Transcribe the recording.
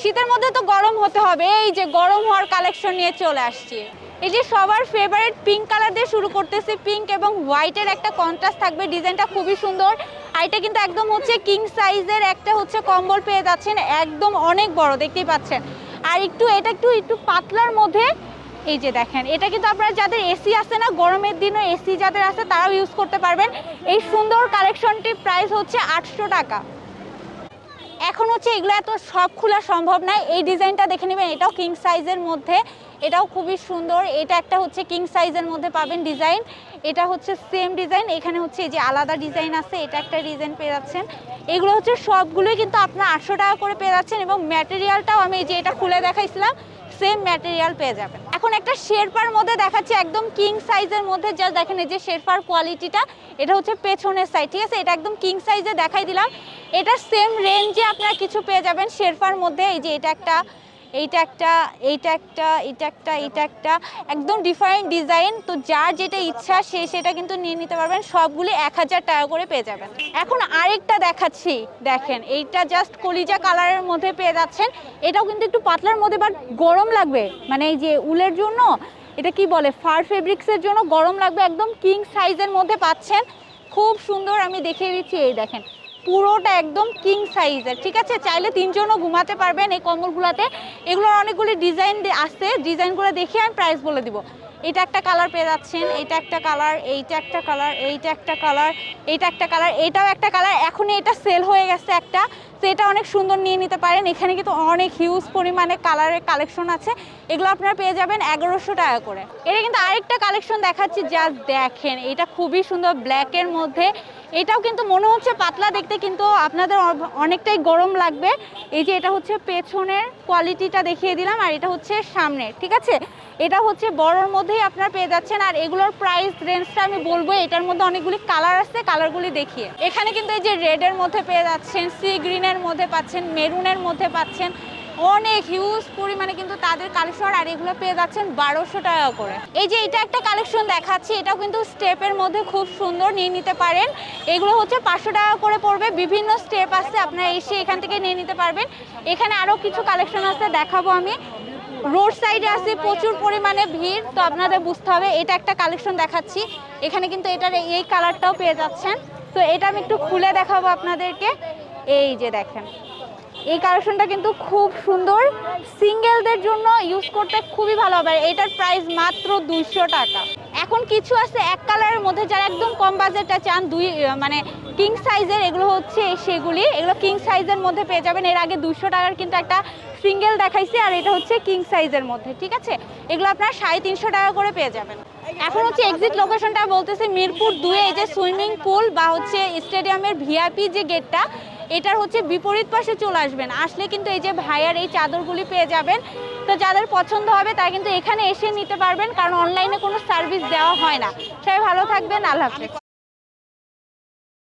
শীতের মধ্যে তো গরম হতে হবে, এই যে গরম হওয়ার কালেকশন নিয়ে চলে আসছি। এই যে সবার ফেভারিট পিঙ্ক কালার দিয়ে শুরু করতেছি পিঙ্ক এবং হোয়াইটের একটা কন্ট্রাস্ট থাকবে ডিজাইনটা খুবই সুন্দর। আর এটা কিন্তু একদম হচ্ছে কিং সাইজের একটা হচ্ছে কম্বল পেয়ে যাচ্ছেন, একদম অনেক বড়, দেখতেই পাচ্ছেন। আর একটু, এটা একটু একটু পাতলার মধ্যে, এই যে দেখেন, এটা কিন্তু আপনারা যাদের এসি আছে না, গরমের দিনে এসি যাদের আছে, তারাও ইউজ করতে পারবেন। এই সুন্দর কালেকশনটির প্রাইস হচ্ছে আটশো টাকা। এখন হচ্ছে এগুলো এত সব খোলা সম্ভব নয় এই ডিজাইনটা দেখে নেবেন, এটাও কিং সাইজের মধ্যে। এটাও খুবই সুন্দর। এটা একটা হচ্ছে কিং সাইজের মধ্যে পাবেন ডিজাইন। এটা হচ্ছে সেম ডিজাইন। এখানে হচ্ছে এই যে আলাদা ডিজাইন আছে, এটা একটা ডিজাইন পেয়ে যাচ্ছেন। এগুলো হচ্ছে সবগুলোই কিন্তু আপনার আটশো টাকা করে পেয়ে যাচ্ছেন এবং ম্যাটেরিয়ালটাও আমি যে এটা খুলে দেখাইছিলাম সেম ম্যাটেরিয়াল পেয়ে যাবেন। এখন একটা শেরপার মধ্যে দেখাচ্ছি, একদম কিং সাইজের মধ্যে যা দেখেন এই যে শেরপার কোয়ালিটিটা এটা হচ্ছে পেছনের সাইড ঠিক আছে? এটা একদম কিং সাইজে দেখাই দিলাম। এটা সেম রেঞ্জে আপনারা কিছু পেয়ে যাবেন শেরপার মধ্যে, এই যে এটা একটা এইটা একটা এইটা একটা এটা একটা এটা একটা, একদম ডিফারেন্ট ডিজাইন তো যার যেটা ইচ্ছা, সে সেটা কিন্তু নিয়ে নিতে পারবেন। সবগুলি এক হাজার টাকা করে পেয়ে যাবেন। এখন আরেকটা দেখাচ্ছি, দেখেন, এইটা জাস্ট কলিজা কালারের মধ্যে পেয়ে যাচ্ছেন। এটাও কিন্তু একটু পাতলার মধ্যে বাট গরম লাগবে। মানে এই যে উলের জন্য, এটা কি বলে ফার ফেব্রিক্সের জন্য গরম লাগবে। একদম কিং সাইজের মধ্যে পাচ্ছেন। খুব সুন্দর, আমি দেখিয়ে দিচ্ছি, এই দেখেন। পুরোটা একদম কিং সাইজের ঠিক আছে? চাইলে তিনজনও ঘুমাতে পারবেন এই কম্বলগুলোতে। এগুলোর অনেকগুলি ডিজাইন আছে ডিজাইনগুলো দেখে আমি প্রাইস বলে দিব। এটা একটা কালার পেয়ে যাচ্ছেন, এটা একটা কালার এইটা একটা কালার এইটা একটা কালার এইটা একটা কালার এটাও একটা কালার এখনই এটা সেল হয়ে গেছে একটা, তো এটা অনেক সুন্দর নিয়ে নিতে পারেন। এখানে কিন্তু অনেক হিউজ পরিমাণে কালারের কালেকশন আছে। এগুলো আপনারা পেয়ে যাবেন এগারোশো টাকা করে। এটা কিন্তু আরেকটা কালেকশন দেখাচ্ছি যা দেখেন। এটা খুবই সুন্দর ব্ল্যাকের মধ্যে। এটাও কিন্তু মনে হচ্ছে পাতলা দেখতে, কিন্তু আপনাদের অনেকটাই গরম লাগবে। এই যে এটা হচ্ছে পেছনের কোয়ালিটিটা দেখিয়ে দিলাম, আর এটা হচ্ছে সামনের ঠিক আছে? এটা হচ্ছে বড়র মধ্যেই আপনারা পেয়ে যাচ্ছেন, আর এগুলোর প্রাইস রেঞ্জটা আমি বলব, এটার মধ্যে অনেকগুলি কালার আছে কালারগুলি দেখিয়ে। এখানে কিন্তু এই যে রেডের মধ্যে পেয়ে যাচ্ছেন সি গ্রিনের মধ্যে পাচ্ছেন মেরুনের মধ্যে পাচ্ছেন অনেক হিউজ পরিমাণে কিন্তু তাদের কালেকশন আর এগুলো পেয়ে যাচ্ছেন বারোশো টাকা করে। এই যে এটা একটা কালেকশন দেখাচ্ছি, এটাও কিন্তু স্টেপের মধ্যে খুব সুন্দর নিয়ে নিতে পারেন। এগুলো হচ্ছে পাঁচশো টাকা করে পড়বে। বিভিন্ন স্টেপ আছে, আপনারা এসে এখান থেকে নিয়ে নিতে পারবেন। এখানে আরও কিছু কালেকশন আছে, দেখাবো আমি। রোড সাইডে আছে, প্রচুর পরিমাণে ভিড়, তো আপনাদের বুঝতে হবে, এটা একটা কালেকশন দেখাচ্ছি। এখানে কিন্তু এটার এই কালারটাও পেয়ে যাচ্ছেন। তো এটা আমি একটু খুলে দেখাবো আপনাদেরকে। এই যে দেখেন। এই কালেকশনটা কিন্তু খুব সুন্দর। সিঙ্গেলদের জন্য ইউজ করতে খুবই ভালো হবে। এটার প্রাইস মাত্র দুইশো টাকা। এখন কিছু আছে এক কালারের মধ্যে যারা একদম কম বাজেটটা চান, দুই মানে কিং সাইজের এগুলো হচ্ছে সেগুলি। এগুলো কিং সাইজের মধ্যে পেয়ে যাবেন। এর আগে দুশো টাকার কিন্তু একটা সিঙ্গেল দেখাইছি, আর এটা হচ্ছে কিং সাইজের মধ্যে, ঠিক আছে? এগুলো আপনার সাড়ে তিনশো টাকা করে পেয়ে যাবেন। এখন হচ্ছে এক্সিট লোকেশনটা বলতেছে মিরপুর দুয়ে এই যে সুইমিং পুল বা হচ্ছে স্টেডিয়ামের ভিআইপি যে গেটটা এটার হচ্ছে বিপরীত পাশে চলে আসবেন। আসলে কিন্তু এই যে ভাইয়ার এই চাদরগুলি পেয়ে যাবেন, তো যাদের পছন্দ হবে তা কিন্তু এখানে এসে নিতে পারবেন, কারণ অনলাইনে কোনো সার্ভিস দেওয়া হয় না। সবাই ভালো থাকবেন, আল্লাহ হাফেজ।